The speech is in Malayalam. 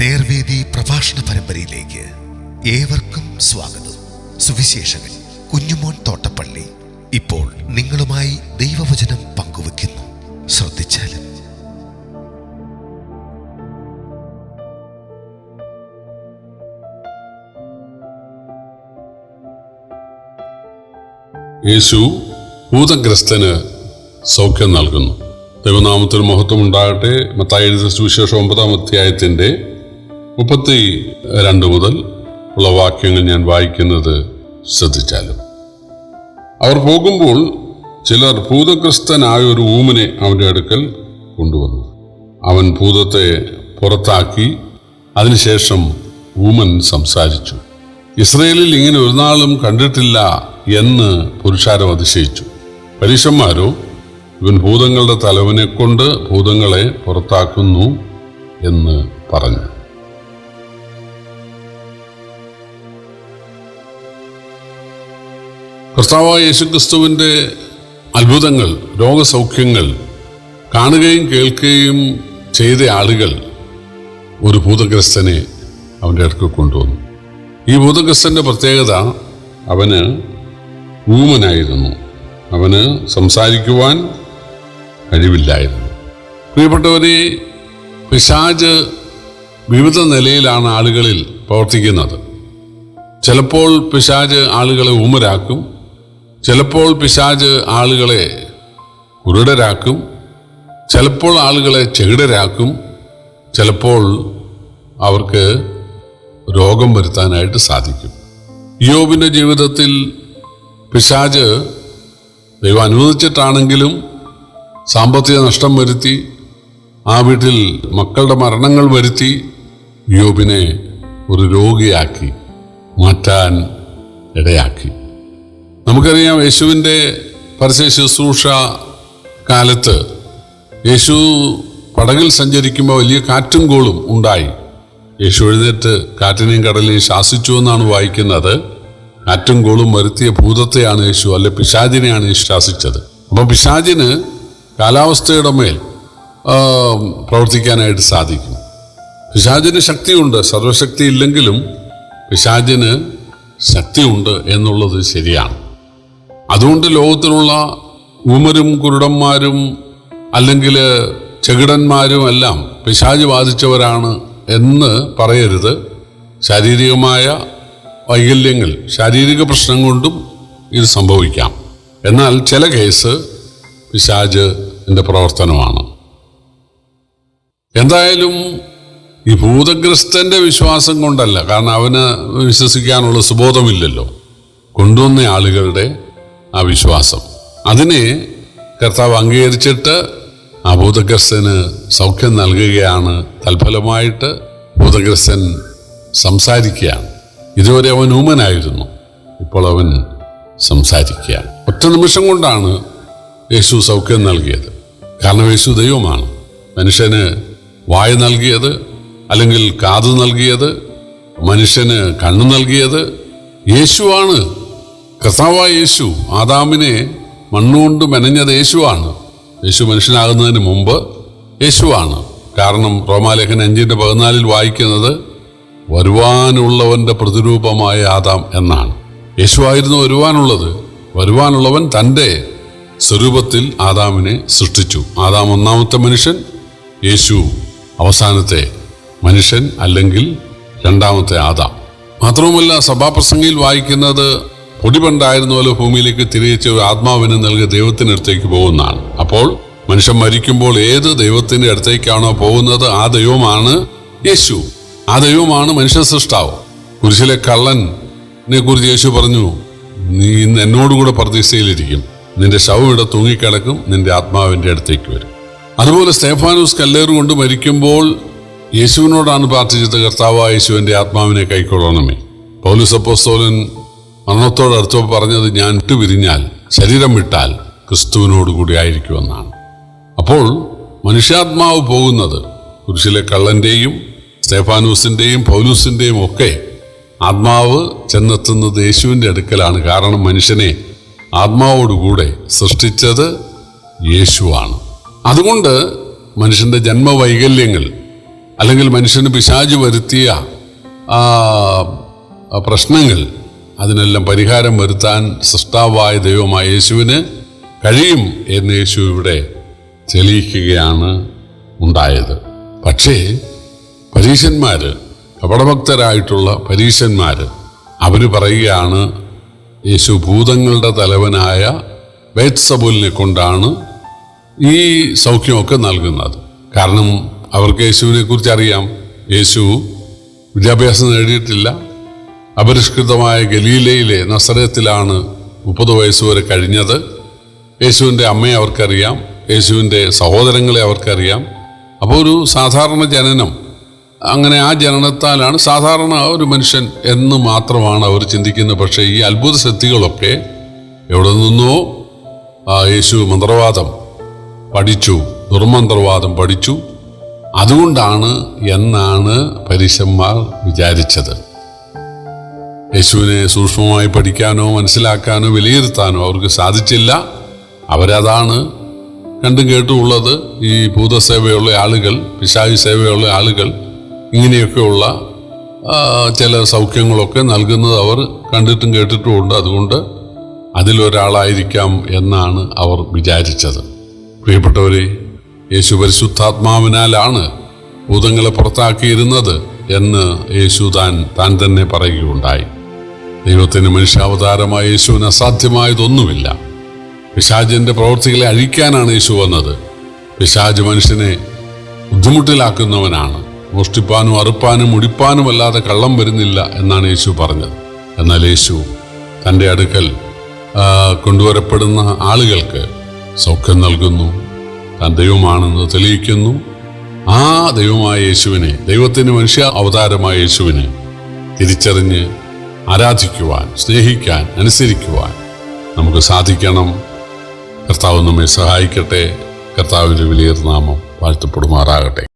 നേർവേദി പ്രഭാഷണ പരമ്പരയിലേക്ക് ഏവർക്കും സ്വാഗതം. സുവിശേഷകൻ കുഞ്ഞുമോൻ തോട്ടപ്പള്ളി ഇപ്പോൾ നിങ്ങളുമായി ദൈവവചനം പങ്കുവെക്കുന്നു ശ്രദ്ധിച്ചാലും. യേശു ഭൂതഗ്രസ്തന് സൗഖ്യം നൽകുന്നു. ദൈവനാമത്തിൽ മഹത്വം ഉണ്ടാകട്ടെ മത്തായി സുവിശേഷം ഒമ്പതാം അധ്യായത്തിന്റെ മുപ്പത്തി രണ്ട് മുതൽ ഉള്ള വാക്യങ്ങൾ ഞാൻ വായിക്കുന്നത് ശ്രദ്ധിച്ചാലും. അവർ പോകുമ്പോൾ ചിലർ ഭൂതഗ്രസ്തനായ ഒരു ഊമനെ അവന്റെ അടുക്കൽ കൊണ്ടുവന്നു. അവൻ ഭൂതത്തെ പുറത്താക്കി അതിനുശേഷം ഊമൻ സംസാരിച്ചു ഇസ്രയേലിൽ ഇങ്ങനെ ഒരു നാളും കണ്ടിട്ടില്ല എന്ന് പുരുഷാരം അതിശയിച്ചു. പരീശന്മാരോ ഇവൻ ഭൂതങ്ങളുടെ തലവനെ കൊണ്ട് ഭൂതങ്ങളെ പുറത്താക്കുന്നു എന്ന് പറഞ്ഞു. കർത്താവായ യേശുക്രിസ്തുവിന്റെ അത്ഭുതങ്ങൾ രോഗസൗഖ്യങ്ങൾ കാണുകയും കേൾക്കുകയും ചെയ്ത ആളുകൾ ഒരു ഭൂതഗ്രസ്തനെ അവന്റെ അടുക്കൽ കൊണ്ടുവന്നു. ഈ ഭൂതഗ്രസ്തന്റെ പ്രത്യേകത അവന് ഊമനായിരുന്നു. അവന് സംസാരിക്കുവാൻ കഴിവില്ലായിരുന്നു. പ്രിയപ്പെട്ടവരെ പിശാജ് വിവിധ നിലയിലാണ് ആളുകളിൽ പ്രവർത്തിക്കുന്നത്. ചിലപ്പോൾ പിശാജ് ആളുകളെ ഊമരാക്കും ചിലപ്പോൾ പിശാജ് ആളുകളെ കുരുടരാക്കും ചിലപ്പോൾ ആളുകളെ ചെകിടരാക്കും ചിലപ്പോൾ അവർക്ക് രോഗം വരുത്താനായിട്ട് സാധിക്കും. യോബിന്റെ ജീവിതത്തിൽ പിശാജ് ദൈവം അനുവദിച്ചിട്ടാണെങ്കിലും സാമ്പത്തിക നഷ്ടം വരുത്തി ആ വീട്ടിൽ മക്കളുടെ മരണങ്ങൾ വരുത്തി യോബിനെ ഒരു രോഗിയാക്കി മാറ്റാൻ ഇടയാക്കി. നമുക്കറിയാം യേശുവിന്റെ പരസ്യ ശുശ്രൂഷ കാലത്ത് യേശു പടകിൽ സഞ്ചരിക്കുമ്പോൾ വലിയ കാറ്റും കോളും ഉണ്ടായി. യേശു എഴുന്നേറ്റ് കാറ്റിനെയും കടലിനെയും ശാസിച്ചു എന്നാണ് വായിക്കുന്നത്. കാറ്റും കോളും വരുത്തിയ ഭൂതത്തെയാണ് യേശു അല്ലെ പിശാചിനെയാണ് യേശു ശാസിച്ചത്. അപ്പം പിശാചിന് കാലാവസ്ഥയുടെ മേൽ പ്രവർത്തിക്കാനായിട്ട് സാധിക്കും. പിശാചിന് ശക്തിയുണ്ട് സർവശക്തി ഇല്ലെങ്കിലും പിശാചിന് ശക്തിയുണ്ട് എന്നുള്ളത് ശരിയാണ്. അതുകൊണ്ട് ലോകത്തിലുള്ള ഊമരും കുരുടന്മാരും അല്ലെങ്കിൽ ചെകിടന്മാരും എല്ലാം പിശാജ് ബാധിച്ചവരാണ് എന്ന് പറയരുത്. ശാരീരികമായ വൈകല്യങ്ങൾ ശാരീരിക പ്രശ്നം കൊണ്ടും ഇത് സംഭവിക്കാം. എന്നാൽ ചില കേസ് പിശാജ് എന്റെ പ്രവർത്തനമാണ്. എന്തായാലും ഈ ഭൂതഗ്രസ്തന്റെ വിശ്വാസം കൊണ്ടല്ല കാരണം അവന് വിശ്വസിക്കാനുള്ള സുബോധമില്ലല്ലോ. കൊണ്ടുവന്ന ആളുകളുടെ ആ വിശ്വാസം അതിനെ കർത്താവ് അംഗീകരിച്ചിട്ട് ആ ഭൂതഗ്രസ്തന് സൗഖ്യം നൽകുകയാണ്. തൽഫലമായിട്ട് ഭൂതഗ്രസ്തൻ സംസാരിക്കുകയാണ്. ഇതുവരെ അവൻ ഊമനായിരുന്നു. ഇപ്പോൾ അവൻ സംസാരിക്കുകയാണ്. ഒറ്റ നിമിഷം കൊണ്ടാണ് യേശു സൗഖ്യം നൽകിയത്. കാരണം യേശു ദൈവമാണ്. മനുഷ്യന് വായ നൽകിയത് അല്ലെങ്കിൽ കാത് നൽകിയത് മനുഷ്യന് കണ്ണു നൽകിയത് യേശുവാണ്. കർത്താവായ യേശു ആദാമിനെ മണ്ണുകൊണ്ട് മെനഞ്ഞത് യേശുവാണ്. യേശു മനുഷ്യനാകുന്നതിന് മുമ്പ് യേശുവാണ്. കാരണം റോമാലേഖൻ അഞ്ചിന്റെ പതിനാലിൽ വായിക്കുന്നത് വരുവാനുള്ളവന്റെ പ്രതിരൂപമായ ആദാം എന്നാണ്. യേശുവായിരുന്നു വരുവാനുള്ളത്. വരുവാനുള്ളവൻ തന്റെ സ്വരൂപത്തിൽ ആദാമിനെ സൃഷ്ടിച്ചു. ആദാം ഒന്നാമത്തെ മനുഷ്യൻ യേശു അവസാനത്തെ മനുഷ്യൻ അല്ലെങ്കിൽ രണ്ടാമത്തെ ആദാം. മാത്രവുമല്ല സഭാപ്രസംഗിയിൽ വായിക്കുന്നത് പൊടിപണ്ടായിരുന്ന ഭൂമിയിലേക്ക് തിരികെ ഒരു ആത്മാവിനെ നൽകി ദൈവത്തിനടുത്തേക്ക് പോകുന്നതാണ്. അപ്പോൾ മനുഷ്യൻ മരിക്കുമ്പോൾ ഏത് ദൈവത്തിന്റെ അടുത്തേക്കാണോ പോകുന്നത്? ആ ദൈവമാണ് യേശു. ആ ദൈവമാണ് മനുഷ്യ സൃഷ്ടാവ്. കുരിശിലെ കള്ളനെ കുറിച്ച് യേശു പറഞ്ഞു നീ ഇന്ന് എന്നോടുകൂടെ പ്രതീക്ഷയിലിരിക്കും. നിന്റെ ശവം ഇവിടെ തൂങ്ങിക്കിടക്കും. നിന്റെ ആത്മാവിന്റെ അടുത്തേക്ക് വരും. അതുപോലെ സ്തേഫാനൂസ് കല്ലേറ് കൊണ്ട് മരിക്കുമ്പോൾ യേശുവിനോടാണ് പ്രാർത്ഥിച്ചത് കർത്താവ് യേശുവിന്റെ ആത്മാവിനെ കൈക്കൊള്ളണമേ. പൗലുസ് അപ്പോസ്തോലൻ മരണത്തോട് അടുത്തപ്പോൾ പറഞ്ഞത് ഞാൻ വിട്ടുപിരിഞ്ഞാൽ ശരീരം വിട്ടാൽ ക്രിസ്തുവിനോട് കൂടി ആയിരിക്കുമെന്നാണ്. അപ്പോൾ മനുഷ്യാത്മാവ് പോകുന്നത് കുരിശിലെ കള്ളന്റെയും സ്റ്റേഫാനൂസിന്റെയും പൗലൂസിന്റെയും ഒക്കെ ആത്മാവ് ചെന്നെത്തുന്നത് യേശുവിന്റെ അടുക്കലാണ്. കാരണം മനുഷ്യനെ ആത്മാവോടുകൂടെ സൃഷ്ടിച്ചത് യേശുവാണ്. അതുകൊണ്ട് മനുഷ്യന്റെ ജന്മവൈകല്യങ്ങൾ അല്ലെങ്കിൽ മനുഷ്യന് പിശാജ് വരുത്തിയ പ്രശ്നങ്ങൾ അതിനെല്ലാം പരിഹാരം വരുത്താൻ സൃഷ്ടാവായ ദൈവമായ യേശുവിന് കഴിയും എന്ന് യേശു ഇവിടെ തെളിയിക്കുകയാണ് ഉണ്ടായത്. പക്ഷേ പരീശന്മാർ കപടഭക്തരായിട്ടുള്ള പരീശന്മാർ അവർ പറയുകയാണ് യേശു ഭൂതങ്ങളുടെ തലവനായ ബേത്സബുലിനെ കൊണ്ടാണ് ഈ സൗഖ്യമൊക്കെ നൽകുന്നത്. കാരണം അവർക്ക് യേശുവിനെ കുറിച്ച് അറിയാം യേശു വിദ്യാഭ്യാസം നേടിയിട്ടില്ല. അപരിഷ്കൃതമായ ഗലീലയിലെ നസറത്തിലാണ് മുപ്പത് വയസ്സ് വരെ കഴിഞ്ഞത്. യേശുവിന്റെ അമ്മയെ അവർക്കറിയാം. യേശുവിന്റെ സഹോദരങ്ങളെ അവർക്കറിയാം. അപ്പോൾ ഒരു സാധാരണ ജനനം അങ്ങനെ ആ ജനനത്താലാണ് സാധാരണ ഒരു മനുഷ്യൻ എന്ന് മാത്രമാണ് അവർ ചിന്തിക്കുന്നത്. പക്ഷേ ഈ അത്ഭുത ശക്തികളൊക്കെ എവിടെ നിന്നോ യേശു മന്ത്രവാദം പഠിച്ചു ദുർമന്ത്രവാദം പഠിച്ചു. അതുകൊണ്ടാണ് എന്നാണ് പരീശന്മാർ വിചാരിച്ചത്. യേശുവിനെ സൂക്ഷ്മമായി പഠിക്കാനോ മനസ്സിലാക്കാനോ വിലയിരുത്താനോ അവർക്ക് സാധിച്ചില്ല. അവരതാണ് കണ്ടും കേട്ടുമുള്ളത് ഈ ഭൂതസേവയുള്ള ആളുകൾ പിശാചി സേവയുള്ള ആളുകൾ. ഇങ്ങനെയൊക്കെയുള്ള ചില സൗഖ്യങ്ങളൊക്കെ നൽകുന്നത് അവർ കണ്ടിട്ടും കേട്ടിട്ടുമുണ്ട് അതുകൊണ്ട് അതിലൊരാളായിരിക്കാം എന്നാണ് അവർ വിചാരിച്ചത്. പ്രിയപ്പെട്ടവരെ യേശു പരിശുദ്ധാത്മാവിനാലാണ് ഭൂതങ്ങളെ പുറത്താക്കിയിരുന്നത് എന്ന് യേശു താൻ താൻ തന്നെ പറയുകയുണ്ടായി. ദൈവത്തിന് മനുഷ്യാവതാരമായ യേശുവിന് അസാധ്യമായതൊന്നുമില്ല. പിശാജിന്റെ പ്രവൃത്തികളെ അഴിക്കാനാണ് യേശു വന്നത്. പിശാജ് മനുഷ്യനെ ബുദ്ധിമുട്ടിലാക്കുന്നവനാണ്. മോഷ്ടിപ്പാനും അറുപ്പാനും മുടിപ്പാനും അല്ലാതെ കള്ളം വരുന്നില്ല എന്നാണ് യേശു പറഞ്ഞത്. എന്നാൽ യേശു തന്റെ അടുക്കൽ കൊണ്ടുവരപ്പെടുന്ന ആളുകൾക്ക് സൗഖ്യം നൽകുന്നു. താൻ ദൈവമാണെന്ന് തെളിയിക്കുന്നു. ആ ദൈവമായ യേശുവിനെ ദൈവത്തിന് മനുഷ്യ അവതാരമായ യേശുവിനെ തിരിച്ചറിഞ്ഞ് ആരാധിക്കുവാൻ സ്നേഹിക്കാൻ അനുസരിക്കുവാൻ നമുക്ക് സാധിക്കണം. കർത്താവ് നമ്മെ സഹായിക്കട്ടെ. കർത്താവിന്റെ വലിയ നാമം വാഴ്ത്തപ്പെടുമാറാകട്ടെ.